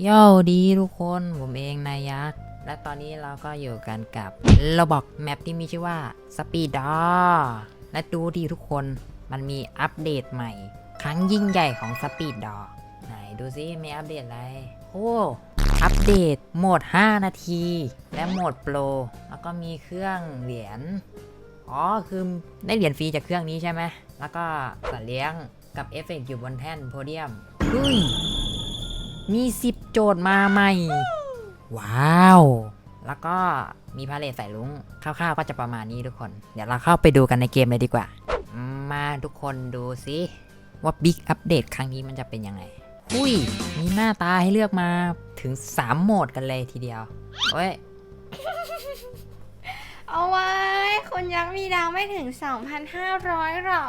โย่ดีทุกคนผมเองนายยักษ์และตอนนี้เราก็อยู่กันกับเราบอกแมปที่มีชื่อว่า Speed d o และดูดีทุกคนมันมีอัปเดตใหม่ ครั้งยิ่งใหญ่ของ Speed d o ไหนดูซิมีอัปเดตอะไร โอ้อัปเดตโหมด 5 นาที และโหมดโปรแล้วก็มีเครื่องเหรียญอ๋อคือได้เหรียญฟรีจากเครื่องนี้ใช่ไหมแล้วก็สัตว์เลี้ยงกับเอฟเฟกต์อยู่บนแท่นโพเดียมเฮ้ย มี10โจทย์มาใหม่ ว้าว แล้วก็มีพาเลทใส่ลุงคร่าวๆก็จะประมาณนี้ทุกคน เดี๋ยวเราเข้าไปดูกันในเกมเลยดีกว่า มาทุกคนดูซิว่าบิ๊กอัปเดตครั้งนี้มันจะเป็นยังไงอุ้ย มีหน้าตาให้เลือกมาถึง 3 โหมดกันเลยทีเดียวเว้ย เอาไว้คนยักษ์มีดาวไม่ถึง 2,500หรอ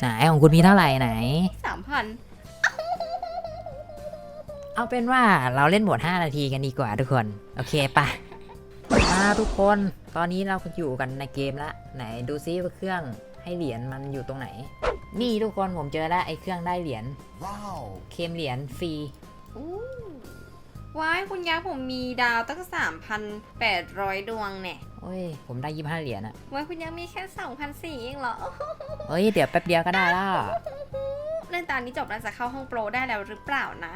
ไหนของคุณมีเท่าไหร่ไหน 3,000 เอาเป็นว่าเราเล่นโหมด 5 นาทีกันดีกว่าทุกคน โอเคปะมาทุกคนตอนนี้เราก็อยู่กันในเกมละ ไหนดูซิว่าเครื่องให้เหรียญมันอยู่ตรงไหน นี่ทุกคนผมเจอแล้วไอ้เครื่องได้เหรียญ Wow. เคมเหรียญฟรีอู้ว้ายคุณยักษ์ผมมีดาวตั้ง 3,800 ดวงเนี่ยโอ้ย ผมได้25เหรียญอะว้ายคุณยักษ์มีแค่2,400เองเหรอเฮ้ย เดี๋ยวแป๊บเดียวก็ได้แล้วเล่นตอนนี้จบแล้วจะเข้าห้องโปรได้แล้วหรือเปล่านะ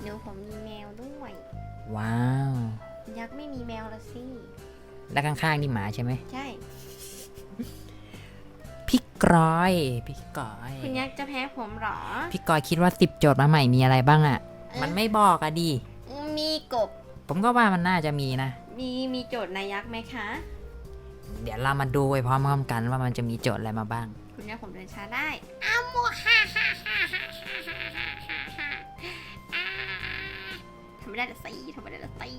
เดี๋ยวผมมีแมวด้วย ว้าว ยักษ์ไม่มีแมวละสิ แล้วข้างๆนี่หมาใช่ไหมใช่ พี่กรอยพี่กรอยคุณยักษ์จะแพ้ผมเหรอ พี่กรอยคิดว่าสิบโจทย์มาใหม่มีอะไรบ้างอะ่ะมันไม่บอกอะดิมีกบ ผมก็ว่ามันน่าจะมีนะ มีมีโจทย์นายักษ์ไหมคะ เดี๋ยวเรามาดูไปพร้อมๆกันว่ามันจะมีโจทย์อะไรมาบ้าง คุณยักษ์ผมเดินช้าได้อ้าวฮ่าฮ่าฮ่าฮ่าำไม่ได้ละสิทำไม่ได้ละสิ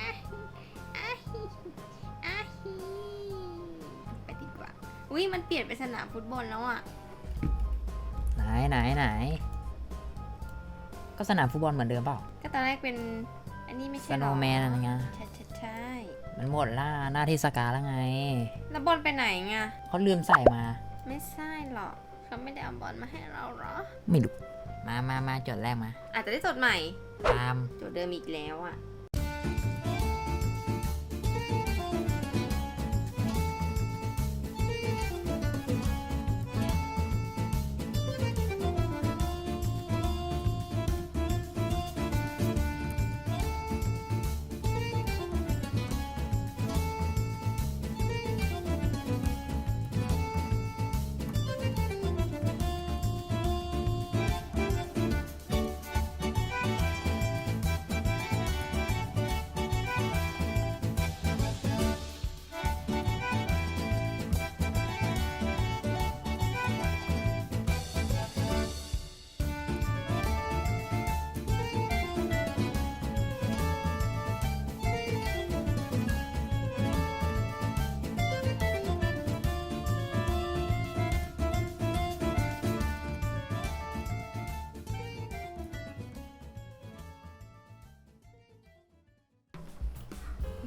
อะอะอะไปดีกว่า อุ้ยมันเปลี่ยนเป็นสนามฟุตบอลแล้วอะ ไหนไหนไหน ก็สนามฟุตบอลเหมือนเดิมเปล่า ก็ตอนแรกเป็น อันนี้ไม่สใช่หรโนอว์แมนอะไรเงี้ย ใช่ใช่ใช่มันหมดล่าหน้าเทศกาลแล้วไง แล้วบอลไปไหนไงเขาลืมใส่มา ไม่ใช่หรอกเขาไม่ได้เอาบอลมาให้เราเหรอ ไม่รู้ มามามาโจทย์แรกมาอาจจะได้โจทย์ใหม่ ตามโจทย์เดิมอีกแล้วอะ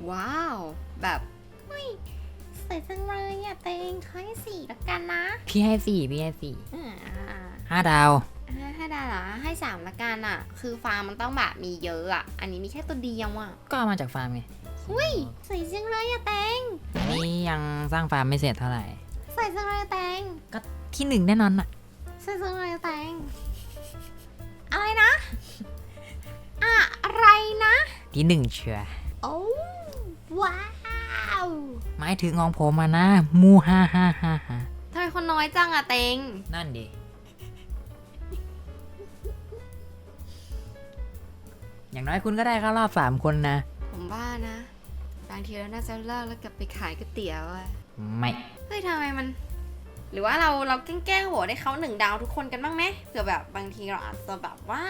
ว้าว แบบเฮ้ยสวยจังเลยอะเตงเขาให้สี่ละกันนะ พี่ให้สี่พี่ให้สี่อ่าห้าดาว อ่าถ้าได้เหรอให้สามละกันอะ คือฟาร์มมันต้องแบบมีเยอะอะ อันนี้มีแค่ตัวเดียวอะก็เอามาจากฟาร์มไงอุ้ยสวยจังเลยอะเตงอันนี้ยังสร้างฟาร์มไม่เสร็จเท่าไหร่ สวยจังเลยอะเตงก็ที่หนึ่งแน่นอนน่ะ สวยจังเลยอะเตงอะไรนะอะอะไรนะ ที่หนึ่งเชียร์โอ้ว้าว หมายถึงของผมมานะ มูฮ่าฮ่าฮ่าฮ่าทำไมคนน้อยจังอะเตงนั่นดิ อย่างน้อยคุณก็ได้เข้ารอบสามคนนะ ผมว่านะ บางทีเราน่าจะเลิกแล้วกลับไปขายก๋วยเตี๋ยวอะไม่ เฮ้ยทำไมมัน หรือว่าเราเราแกล้งๆโหวตให้เขาหนึ่งดาวทุกคนกันบ้างไหมเผื่อแบบบางทีเราอาจจะแบบว่า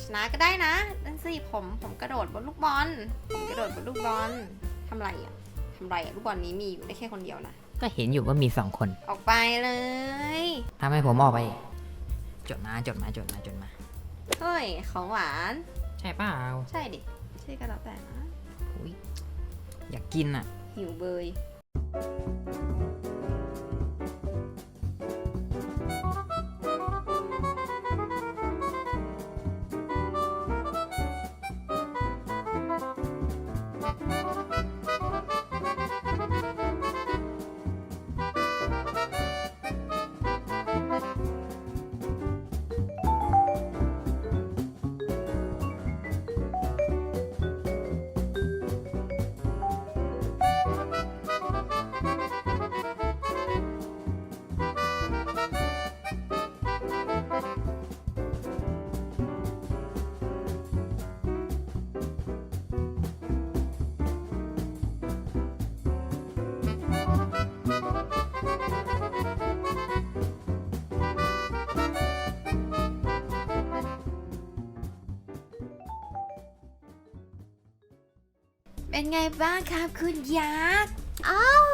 ชนะก็ได้นะนั่นสิผมผมกระโดดบนลูกบอลผมกระโดดบนลูกบอลทำไรอะ ทำไรอะลูกบอลนี้มีอยู่ได้แค่คนเดียวนะ ก็เห็นอยู่ว่ามีสองคนออกไปเลย ทำให้ผมออกไป จดมาจดมาจดมาจดมา เฮ้ย ของหวาน ใช่เปล่าใช่ดิ ใช่ก็แล้วแต่นะ อุ๊ยอยากกินอะ หิวเบย เป็นไงบ้างครับคุณยักษ์อ้าว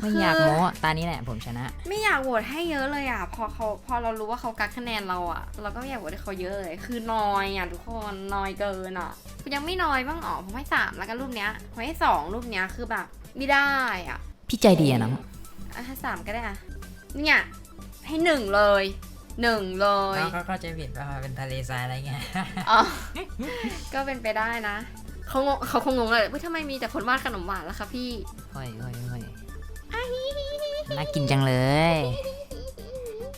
ไม่อยากโม้ตานี้แหละผมชนะ ไม่อยากโหวตให้เยอะเลยอะ พอเขาพอเรารู้ว่าเขากักคะแนนเราอะ เราก็ไม่อยากโหวตให้เขาเยอะเลย คือน้อยอะทุกคนน้อยเกินอะคุณยังไม่น้อยบ้างอ๋อผมให้สามแล้วกันรูปเนี้ยผมให้สองรูปเนี้ยคือแบบไม่ได้อะพี่ใจดีอะน้องอะให้สามก็ได้อะเนี่ยให้หนึ่งเลยหนึ่งเลยเขาเข้าใจผิดว่าเป็นทะเลทรายอะไรเงี้ย อ๋อ ก็เป็นไปได้นะ เขางงเขาคงงงเลยว่าทำไมมีแต่คนวาดขนมหวานล่ะคะพี่ ค่อยค่อยค่อยน่ากินจังเลย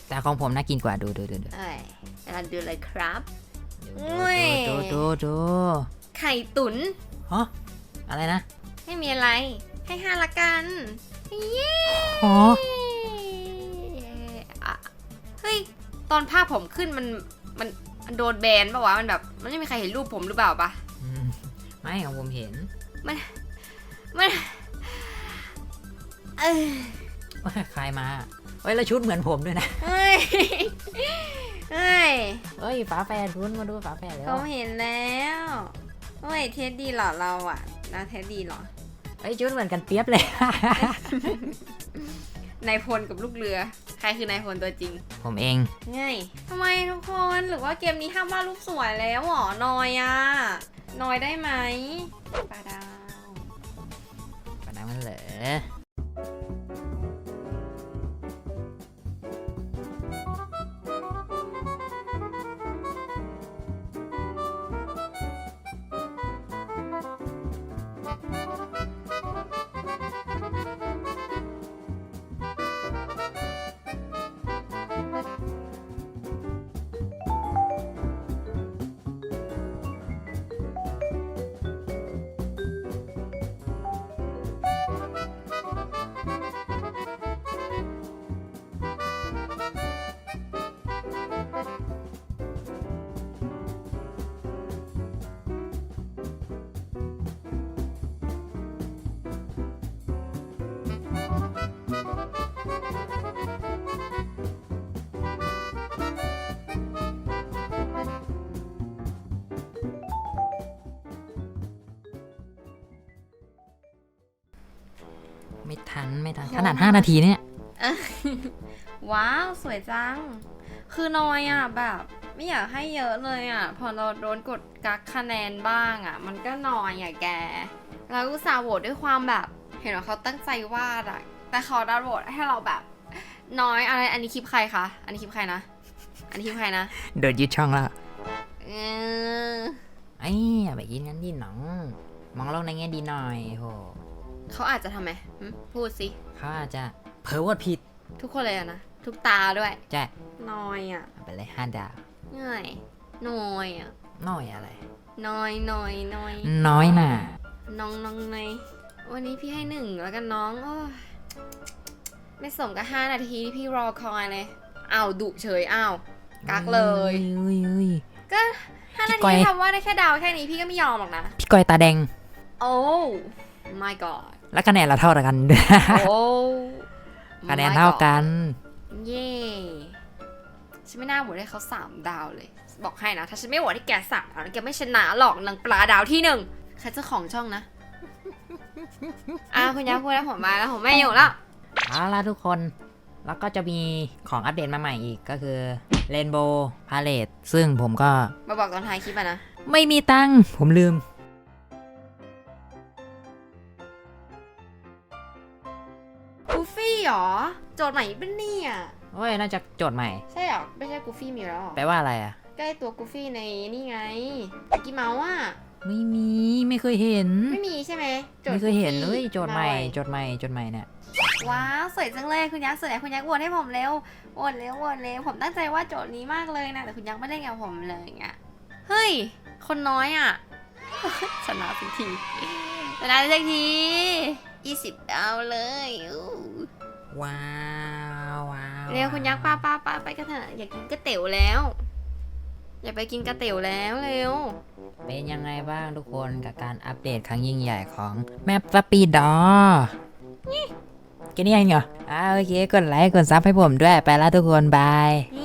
แต่ของผมน่ากินกว่าดูดูดูดูเอ้ยกำลังดูเลยครับดูอุ้ยดูดูดูไข่ตุ๋นฮะอะไรนะไม่มีอะไร ให้ห้าละกัน เย้อ๋ออะเฮ้ย ตอนภาพผมขึ้นมันมันมันโดนแบนปะวะ มันแบบ มันไม่มีใครเห็นรูปผมหรือเปล่าปะอืม ไม่ของผมเห็น มัน มันเอ้ยว่าใครมาเฮ้ยแล้วชุดเหมือนผมด้วยนะเฮ้ยเฮ้ยเฮ้ยฝาแฝดคุณมาดูฝาแฝดแล้วผมเห็นแล้วเฮ้ยเทสดีเหรอเราอะนะเทสดีเหรอเฮ้ยชุดเหมือนกันเปียบเลย นายพลกับลูกเรือ ใครคือนายพลตัวจริง ผมเองไงทำไมทุกคนหรือว่าเกมนี้ห้ามวาดรูปสวยแล้วเหรอนอยอะ นอยได้ไหมปลาดาวปลาดาวมันเหรอ ไม่ทันไม่ทัน ขนาด 5 นาทีเนี่ย ว้าว สวยจัง คือนอยอะแบบ ไม่อยากให้เยอะเลยอะพอเราโดนกดกักคะแนนบ้างอะมันก็นอยอะแก เราอุตส่าห์โหวตด้วยความแบบ เห็นว่าเขาตั้งใจวาดอะแต่เขาดันโหวตให้เราแบบ น้อยอะไร อันนี้คลิปใครคะ อันนี้คลิปใครนะ อันนี้คลิปใครนะ โดนยึดช่องแล้วเออไอ้ยอย่าไปกินงั้นดิหน้อง มองโลกในแง่ดีหน่อยโห เขาอาจจะทำไมหึพูดสิ เขาอาจจะเผลอวดผิดทุกคนเลยอะนะ ทุกตาด้วยจะนอยอะเอาไปเลยห้าดาวเหนื่อยนอยอะน้อยอะไร นอยนอยนอยน้อยน่ะ น้องน้องในวันนี้พี่ให้หนึ่งแล้วกันน้องโอ้ยไม่สมกับห้านาทีที่พี่รอคอยเลยอ้าวดุเฉยอ้าวกักเลย อุ้ยอุ้ย ก็ห้านาพี่ก้ทีอย ทำว่าได้แค่ดาวแค่นี้พี่ก็ไม่ยอมหรอกนะ พี่ก้อยตาแดง โอ้ my god แล้วคะแนนเราเท่ากันด้วยโอ้คะแนนเท่ากัน เย่ฉันไม่น่าโหวตให้เขาสามดาวเลย บอกให้นะ ถ้าฉันไม่โหวตให้แกสามดาวนะแกไม่ชนะหรอกนางปลาดาวที่หนึ่งใครเจ้าของช่องนะ อะคุณยาพูดแล้วผมมาแล้วผมไม่อยู่แล้วเอาล่ะทุกคน แล้วก็จะมีของอัปเดตมาใหม่อีกก็คือ Rainbow Palette ซึ่งผมก็ มาบอกตอนท้ายคลิปอะนะ ไม่มีตังค์ผมลืม หรอ โจทย์ใหม่เป็นเนี่ยโอ้ยน่าจะโจทย์ใหม่ ใช่เหรอ ไม่ใช่กูฟี่มีแล้วเหรอแปลว่าอะไรอะ ใกล้ตัวกูฟี่ในนี่ไงมิกกี้เมาส์อะ ไม่มีไม่เคยเห็น ไม่มีใช่ไหมโจทไม่ย์เคยเห็นกูเลฟี่ยโจทย์ใหม่าไว้โจทย์ใหม่โจทย์ใหม่เนี่ยว้าวสวยจังเลยคุณยักษ์สวยคุณยักษ์โหวตให้ผมเร็วโหวตเร็วโหวตเร็วผมตั้งใจว่าโจทย์นี้มากเลยนะแต่คุณยักษ์ไม่ได้กับผมเลยอย่างเงี้ยเฮ้ย คนน้อยอะชนะสักทีชนะสักทียี่สิบดาวเลยอู้ ว้าวว้าวเร็วคุณยักษ์ป้าป้าป้าไปกันเถอะอยากกินก๋วยเตี๋ยวแล้ว อยากไปกินก๋วยเตี๋ยวแล้วเร็ว เป็นยังไงบ้างทุกคนกับการอัปเดตครั้งยิ่งใหญ่ของแมปสปีดอแค่นี้เองเหรออ่าโอเค กดไลค์ กดซับให้ผมด้วย ไปแล้วทุกคน บายเ